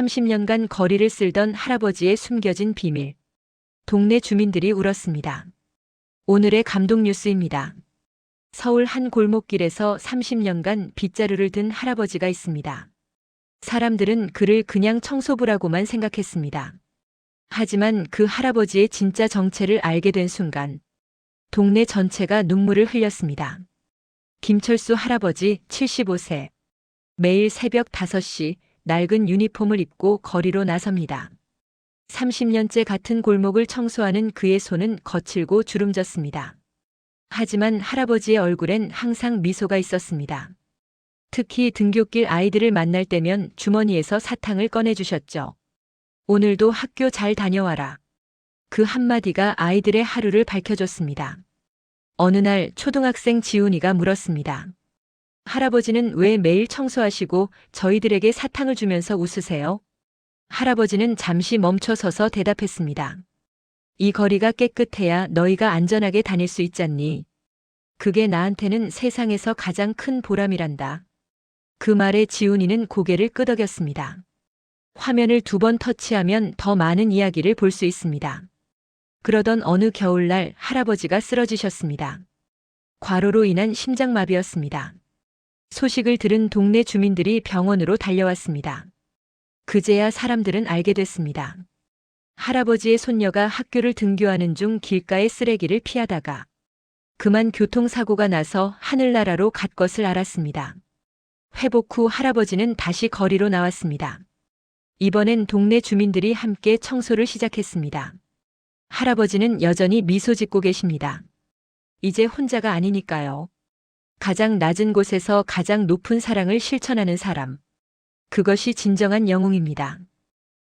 30년간 거리를 쓸던 할아버지의 숨겨진 비밀. 동네 주민들이 울었습니다. 오늘의 감동 뉴스입니다. 서울 한 골목길에서 30년간 빗자루를 든 할아버지가 있습니다. 사람들은 그를 그냥 청소부라고만 생각했습니다. 하지만 그 할아버지의 진짜 정체를 알게 된 순간, 동네 전체가 눈물을 흘렸습니다. 김철수 할아버지 75세. 매일 새벽 5시 낡은 유니폼을 입고 거리로 나섭니다. 30년째 같은 골목을 청소하는 그의 손은 거칠고 주름졌습니다. 하지만 할아버지의 얼굴엔 항상 미소가 있었습니다. 특히 등굣길 아이들을 만날 때면 주머니에서 사탕을 꺼내주셨죠. 오늘도 학교 잘 다녀와라. 그 한마디가 아이들의 하루를 밝혀줬습니다. 어느 날 초등학생 지훈이가 물었습니다. 할아버지는 왜 매일 청소하시고 저희들에게 사탕을 주면서 웃으세요? 할아버지는 잠시 멈춰서서 대답했습니다. 이 거리가 깨끗해야 너희가 안전하게 다닐 수 있잖니. 그게 나한테는 세상에서 가장 큰 보람이란다. 그 말에 지훈이는 고개를 끄덕였습니다. 화면을 두 번 터치하면 더 많은 이야기를 볼 수 있습니다. 그러던 어느 겨울날 할아버지가 쓰러지셨습니다. 과로로 인한 심장마비였습니다. 소식을 들은 동네 주민들이 병원으로 달려왔습니다. 그제야 사람들은 알게 됐습니다. 할아버지의 손녀가 학교를 등교하는 중 길가의 쓰레기를 피하다가 그만 교통사고가 나서 하늘나라로 갈 것을 알았습니다. 회복 후 할아버지는 다시 거리로 나왔습니다. 이번엔 동네 주민들이 함께 청소를 시작했습니다. 할아버지는 여전히 미소 짓고 계십니다. 이제 혼자가 아니니까요. 가장 낮은 곳에서 가장 높은 사랑을 실천하는 사람. 그것이 진정한 영웅입니다.